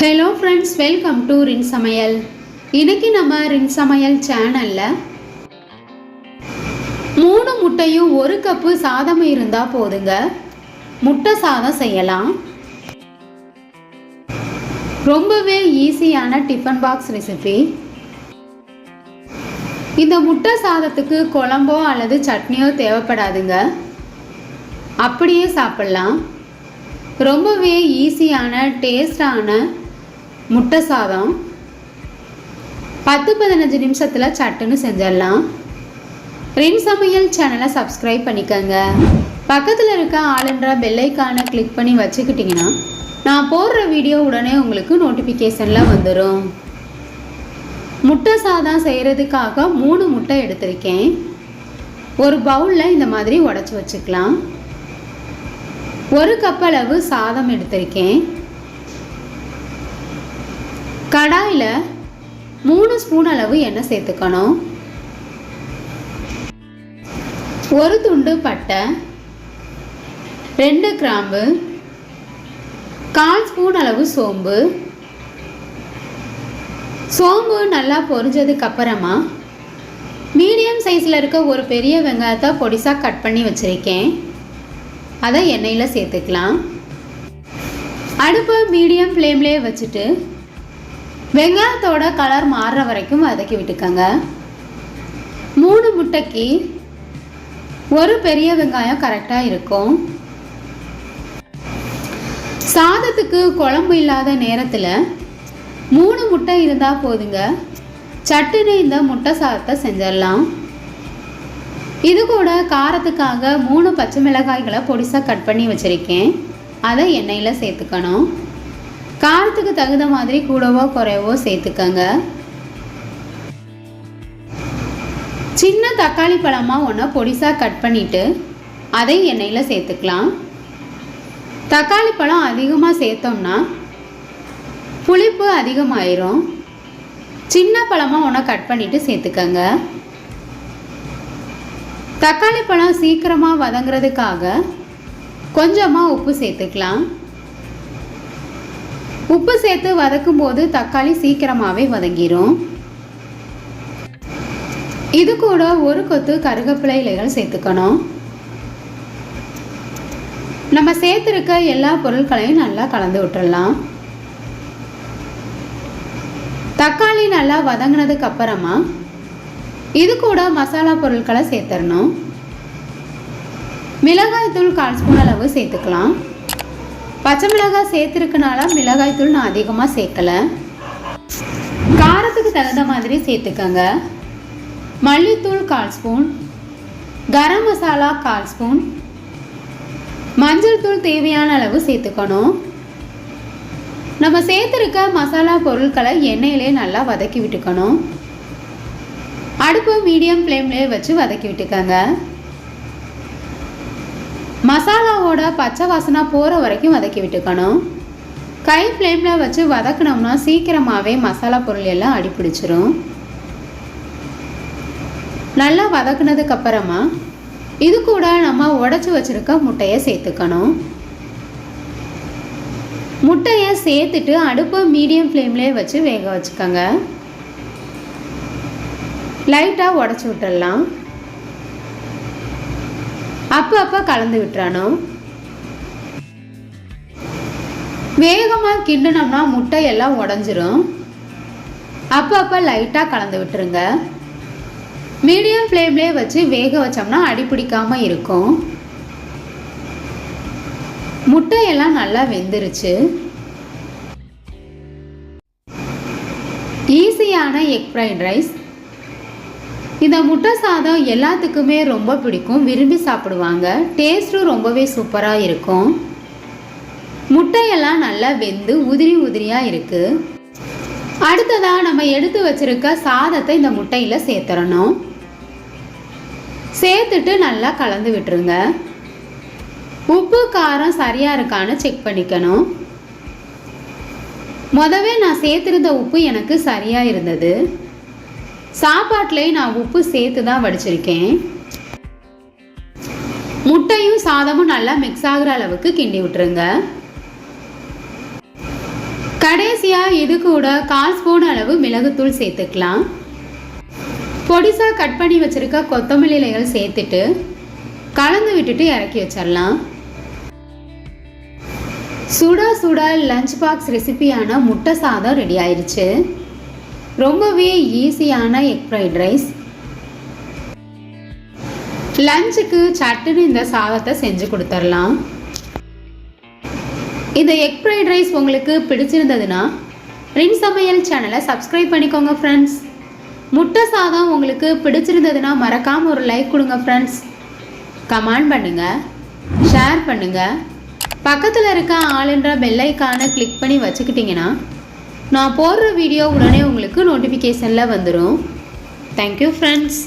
Hello friends welcome to ரின் சமையல் இன்னைக்கு நம்ம ரின் சமையல் சேனலில் மூணு முட்டையும் ஒரு கப்பு சாதம் இருந்தால் போதுங்க. முட்டை சாதம் செய்யலாம். ரொம்பவே ஈஸியான டிஃபன் பாக்ஸ் ரெசிபி இந்த முட்டை சாதத்துக்கு குழம்போ அல்லது சட்னியோ தேவைப்படாதுங்க. அப்படியே சாப்பிட்லாம். ரொம்பவே ஈஸியான டேஸ்டான முட்டை சாதம். பத்து பதினஞ்சு நிமிஷத்தில் சட்டுன்னு செஞ்சிடலாம். ரின் சமையல் சேனலை சப்ஸ்கிரைப் பண்ணிக்கோங்க. பக்கத்தில் இருக்க ஆளுன்ற பெல்லைக்கானை கிளிக் பண்ணி வச்சுக்கிட்டிங்கன்னா நான் போடுற வீடியோ உடனே உங்களுக்கு நோட்டிஃபிகேஷனில் வந்துடும் முட்டை சாதம் செய்கிறதுக்காக மூணு முட்டை எடுத்திருக்கேன். ஒரு பவுலில் இந்த மாதிரி உடச்சி வச்சுக்கலாம். ஒரு கப் அளவு சாதம் எடுத்திருக்கேன். கடாயில் மூணு ஸ்பூன் அளவு எண்ணெய் சேர்த்துக்கணும். ஒரு துண்டு பட்டை ரெண்டு கிராம்பு கால் ஸ்பூன் அளவு சோம்பு. சோம்பு நல்லா பொரிஞ்சதுக்கு அப்புறமா மீடியம் சைஸில் இருக்க ஒரு பெரிய வெங்காயத்தை பொடிசாக கட் பண்ணி வச்சுருக்கேன். அதை எண்ணெயில் சேர்த்துக்கலாம். அடுப்பை மீடியம் ஃப்ளேம்லேயே வச்சுட்டு வெங்காயத்தோட கலர் மாறுற வரைக்கும் வதக்கி விட்டுக்கோங்க. மூணு முட்டைக்கு ஒரு பெரிய வெங்காயம் கரெக்டாக இருக்கும். சாதத்துக்கு குழம்பு இல்லாத நேரத்தில் மூணு முட்டை இருந்தால் போதுங்க. சட்டுன்னு இந்த முட்டை சாதத்தை செஞ்சிடலாம். இது கூட காரத்துக்காக மூணு பச்சை மிளகாய்களை பொடிசாக கட் பண்ணி வச்சுருக்கேன். அதை எண்ணெயில் சேர்த்துக்கணும். காரத்துக்கு தகுந்த மாதிரி கூடவோ குறைவோ சேர்த்துக்கங்க. சின்ன தக்காளி பழமாக ஒன்று பொடிசாக கட் பண்ணிவிட்டு அதை எண்ணெயில் சேர்த்துக்கலாம். தக்காளி பழம் அதிகமாக சேர்த்தோம்னா புளிப்பு அதிகமாயிரும். சின்ன பழமாக ஒன்று கட் பண்ணிவிட்டு சேர்த்துக்கங்க. தக்காளி பழம் சீக்கிரமாக வதங்குறதுக்காக கொஞ்சமாக உப்பு சேர்த்துக்கலாம். உப்பு சேர்த்து வதக்கும் போது தக்காளி சீக்கிரமாகவே வதங்கிரும். இது கூட ஒரு கொத்து கருகப்பிலை இலைகள் சேர்த்துக்கணும். நம்ம சேர்த்துருக்க எல்லா பொருட்களையும் நல்லா கலந்து விட்டுடலாம். தக்காளி நல்லா வதங்கினதுக்கு அப்புறமா இது கூட மசாலா பொருட்களை சேர்த்துடணும். மிளகாய்த்தூள் கால் ஸ்பூன் அளவு சேர்த்துக்கலாம். பச்சை மிளகாய் சேர்த்துருக்கனால மிளகாய்த்தூள் நான் அதிகமாக சேர்க்கலை. காரத்துக்கு தகுந்த மாதிரி சேர்த்துக்கோங்க. மல்லித்தூள் கால் ஸ்பூன். கரம் மசாலா கால் ஸ்பூன். மஞ்சள் தூள் தேவையான அளவு சேர்த்துக்கணும். நம்ம சேர்த்துருக்க மசாலா பொருட்களை எண்ணெயிலே நல்லா வதக்கி விட்டுக்கணும். அடுப்பு மீடியம் ஃப்ளேம்லேயே வச்சு வதக்கி விட்டுக்கோங்க. மசாலாவோட பச்சை வாசனை போகிற வரைக்கும் வதக்கி விட்டுக்கணும். கை ஃப்ளேமில் வச்சு வதக்கினோம்னா சீக்கிரமாகவே மசாலா பொருள் எல்லாம் அடிப்பிடிச்சிரும் நல்லா வதக்குனதுக்கப்புறமா இது கூட நம்ம உடச்சி வச்சுருக்க முட்டையை சேர்த்துக்கணும். முட்டையை சேர்த்துட்டு அடுப்பை மீடியம் ஃப்ளேம்லேயே வச்சு வேக வச்சுக்கோங்க. லைட்டாக உடச்சி விட்டுடலாம். அப்போ அப்போ கலந்து விட்டுறணும் வேகமாக கிண்டினோம்னா முட்டையெல்லாம் உடஞ்சிரும். அப்போ அப்போ லைட்டாக கலந்து விட்டுருங்க. மீடியம் ஃப்ளேம்லேயே வச்சு வேக வச்சோம்னா அடி பிடிக்காமல் இருக்கும். முட்டையெல்லாம் நல்லா வெந்துருச்சு. ஈஸியான எக் ஃப்ரைட் ரைஸ் இந்த முட்டை சாதம் எல்லாத்துக்குமே ரொம்ப பிடிக்கும். விரும்பி சாப்பிடுவாங்க. டேஸ்ட்டும் ரொம்பவே சூப்பராக இருக்கும். முட்டையெல்லாம் நல்லா வெந்து உதிரி உதிரியாக இருக்குது அடுத்ததாக நம்ம எடுத்து வச்சிருக்க சாதத்தை இந்த முட்டையில் சேர்த்துறணும். சேர்த்துட்டு நல்லா கலந்து விட்டுருங்க. உப்பு காரம் சரியாக இருக்கான்னு செக் பண்ணிக்கணும். முதவே நான் சேர்த்துருந்த உப்பு எனக்கு சரியாக இருந்தது. சாப்பாட்டில் நான் உப்பு சேர்த்து தான் வடிச்சிருக்கேன். முட்டையும் சாதமும் நல்லா மிக்ஸ் ஆகிற அளவுக்கு கிண்டி விட்டுருங்க. கடைசியாக இது கூட கால் ஸ்பூன் அளவு மிளகுத்தூள் சேர்த்துக்கலாம். பொடிசாக கட் பண்ணி வச்சுருக்க கொத்தமல்லி இலைகள் சேர்த்துட்டு கலந்து விட்டுட்டு இறக்கி வச்சிடலாம் சுட சுட லஞ்ச் பாக்ஸ் ரெசிபியான முட்டை சாதம் ரெடி ஆயிடுச்சு ரொம்பவே ஈஸியான எக் ஃப்ரைட் ரைஸ் லஞ்சுக்கு சட்டுன்னு இந்த சாதத்தை செஞ்சு கொடுத்துடலாம். இந்த எக் ஃப்ரைட் ரைஸ் உங்களுக்கு பிடிச்சிருந்ததுன்னா ரின் சமையல் சேனலை சப்ஸ்கிரைப் பண்ணிக்கோங்க ஃப்ரெண்ட்ஸ் முட்டை சாதம் உங்களுக்கு பிடிச்சிருந்ததுன்னா மறக்காமல் ஒரு லைக் கொடுங்க ஃப்ரெண்ட்ஸ் கமெண்ட் பண்ணுங்கள் ஷேர் பண்ணுங்கள் பக்கத்தில் இருக்க ஆளுன்ற பெல்லைக்கானை கிளிக் பண்ணி வச்சுக்கிட்டிங்கன்னா நான் போடுற வீடியோ உடனே உங்களுக்கு நோட்டிஃபிகேஷனில் வந்துடும் தேங்க்யூ ஃப்ரெண்ட்ஸ்